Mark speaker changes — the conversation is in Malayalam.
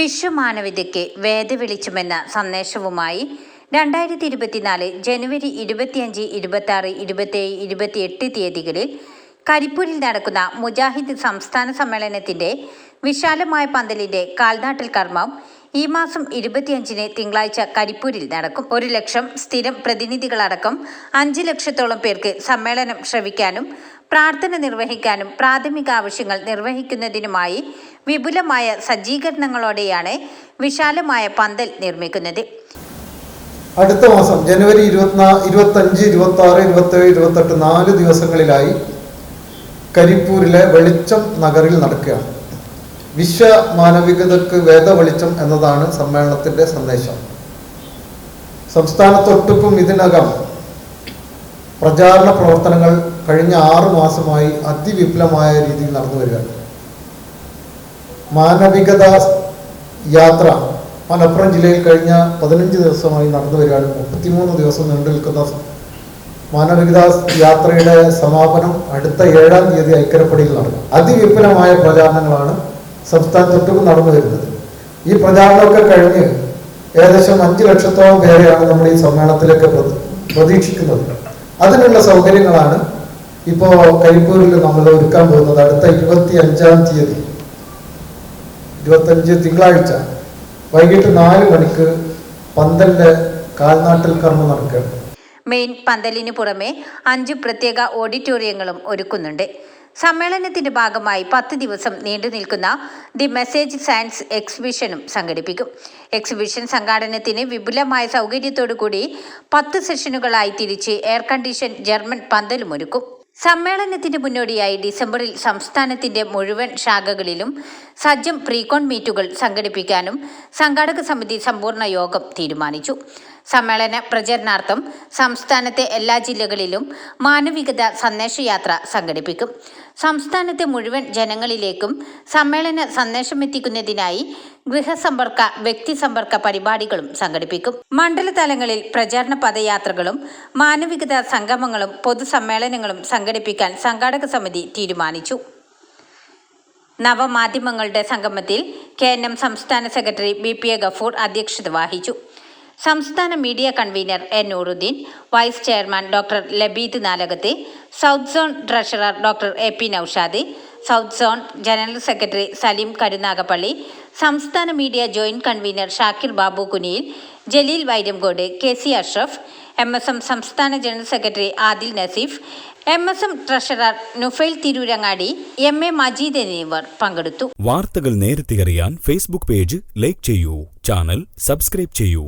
Speaker 1: വിശ്വമാനവികതയ്ക്ക് വേദവെളിച്ചമെന്ന സന്ദേശവുമായി രണ്ടായിരത്തി ഇരുപത്തിനാല് ജനുവരി ഇരുപത്തിയഞ്ച് ഇരുപത്തി ആറ് ഇരുപത്തേഴ് ഇരുപത്തിയെട്ട് തീയതികളിൽ കരിപ്പൂരിൽ നടക്കുന്ന മുജാഹിദ് സംസ്ഥാന സമ്മേളനത്തിന്റെ വിശാലമായ പന്തലിന്റെ കാൽനാട്ടിൽ കർമ്മം ഈ മാസം ഇരുപത്തിയഞ്ചിന് തിങ്കളാഴ്ച കരിപ്പൂരിൽ നടക്കും. ഒരു ലക്ഷം സ്ഥിരം പ്രതിനിധികളടക്കം അഞ്ച് ലക്ഷത്തോളം പേർക്ക് സമ്മേളനം ശ്രവിക്കാനും പ്രാർത്ഥന നിർവഹിക്കാനും പ്രാഥമിക ആവശ്യങ്ങൾ നിർവഹിക്കുന്നതിനുമായി വിപുലമായ സജ്ജീകരണങ്ങളോടെയാണ് വിശാലമായ പന്തൽ നിർമ്മിക്കുന്നത്.
Speaker 2: അടുത്ത മാസം ജനുവരി ഇരുപത്തിനാ ഇരുപത്തഞ്ച് ഇരുപത്തി ആറ് ഇരുപത്തേഴ് ഇരുപത്തെട്ട് നാല് ദിവസങ്ങളിലായി കരിപ്പൂരിലെ വെളിച്ചം നഗറിൽ നടക്കുകയാണ്. വിശ്വ മാനവികതയ്ക്ക് വേദ വെളിച്ചം എന്നതാണ് സമ്മേളനത്തിന്റെ സന്ദേശം. സംസ്ഥാനത്തൊട്ടുക്കും ഇതിനകം പ്രചാരണ പ്രവർത്തനങ്ങൾ കഴിഞ്ഞ ആറു മാസമായി അതിവിപുലമായ രീതിയിൽ നടന്നു വരികയാണ്. മാനവികത യാത്ര മലപ്പുറം ജില്ലയിൽ കഴിഞ്ഞ പതിനഞ്ച് ദിവസമായി നടന്നു വരികയാണ്. മുപ്പത്തിമൂന്ന് ദിവസം നീണ്ടു നിൽക്കുന്ന മാനവികത യാത്രയുടെ സമാപനം അടുത്ത ഏഴാം തീയതി ഐക്കരപ്പടിയിൽ നടന്നു. അതിവിപുലമായ പ്രചാരണങ്ങളാണ് സംസ്ഥാനത്തൊട്ടും നടന്നു വരുന്നത്. ഈ പ്രചാരണമൊക്കെ കഴിഞ്ഞ് ഏകദേശം അഞ്ച് ലക്ഷത്തോളം പേരെയാണ് നമ്മൾ ഈ സമ്മേളനത്തിലേക്ക് പ്രതീക്ഷിക്കുന്നത്. അതിനുള്ള സൗകര്യങ്ങളാണ് ഇപ്പോൾ കരിപ്പൂരിൽ നമ്മൾ ഒരുക്കാൻ പോകുന്നത്. അടുത്ത ഇരുപത്തി അഞ്ചാം തീയതി ഇരുപത്തഞ്ച് തിങ്കളാഴ്ച വൈകിട്ട് നാല് മണിക്ക് പന്തലിന്റെ കാൽനാട്ടിൽ കർമ്മം നടക്കുകയാണ്.
Speaker 1: മെയിൻ പന്തലിന് പുറമെ അഞ്ച് പ്രത്യേക ഓഡിറ്റോറിയങ്ങളും ഒരുക്കുന്നുണ്ട്. സമ്മേളനത്തിന്റെ ഭാഗമായി പത്ത് ദിവസം നീണ്ടു നിൽക്കുന്ന ദി മെസ്സേജ് സയൻസ് എക്സിബിഷനും സംഘടിപ്പിക്കും. എക്സിബിഷൻ സംഘാടനത്തിന് വിപുലമായ സൗകര്യത്തോടു കൂടി പത്ത് സെഷനുകളായി തിരിച്ച് എയർ കണ്ടീഷൻ ജർമ്മൻ പന്തലും ഒരുക്കും. സമ്മേളനത്തിന് മുന്നോടിയായി ഡിസംബറിൽ സംസ്ഥാനത്തിന്റെ മുഴുവൻ ശാഖകളിലും സജ്ജം പ്രീകോൺ മീറ്റുകൾ സംഘടിപ്പിക്കാനും സംഘാടക സമിതി സമ്പൂർണ യോഗം തീരുമാനിച്ചു. സമ്മേളന പ്രചരണാർത്ഥം സംസ്ഥാനത്തെ എല്ലാ ജില്ലകളിലും മാനവികത സന്ദേശയാത്ര സംഘടിപ്പിക്കും. സംസ്ഥാനത്തെ മുഴുവൻ ജനങ്ങളിലേക്കും സമ്മേളന സന്ദേശമെത്തിക്കുന്നതിനായി ഗൃഹസമ്പർക്ക വ്യക്തി സമ്പർക്ക പരിപാടികളും സംഘടിപ്പിക്കും. മണ്ഡലതലങ്ങളിൽ പ്രചാരണ പദയാത്രകളും മാനവികത സംഗമങ്ങളും പൊതുസമ്മേളനങ്ങളും സംഘടിപ്പിക്കാൻ സംഘാടക സമിതി തീരുമാനിച്ചു. നവമാധ്യമങ്ങളുടെ സംഗമത്തിൽ കെ എൻ എം സംസ്ഥാന secretary B P A Gafoor അധ്യക്ഷത വഹിച്ചു. സംസ്ഥാന media convener N Nooruddeen vice chairman doctor Labeed Nalakath south zone treasurer doctor A P Noushad south zone general secretary Saleem Karunagappally സംസ്ഥാന media joint convener Shakir Babu Kuniyil Jaleel Vairamkode K C Ashraf M S M സംസ്ഥാന general secretary Adil Naseef M S M treasurer Nufail Tirurangadi M A Majeed എന്നിവർ പങ്കെടുത്തു.
Speaker 3: വാർത്തകൾ നേരത്തെ അറിയാൻ ഫേസ്ബുക്ക് പേജ് ലൈക്ക് ചെയ്യൂ ചാനൽ സബ്സ്ക്രൈബ് ചെയ്യൂ.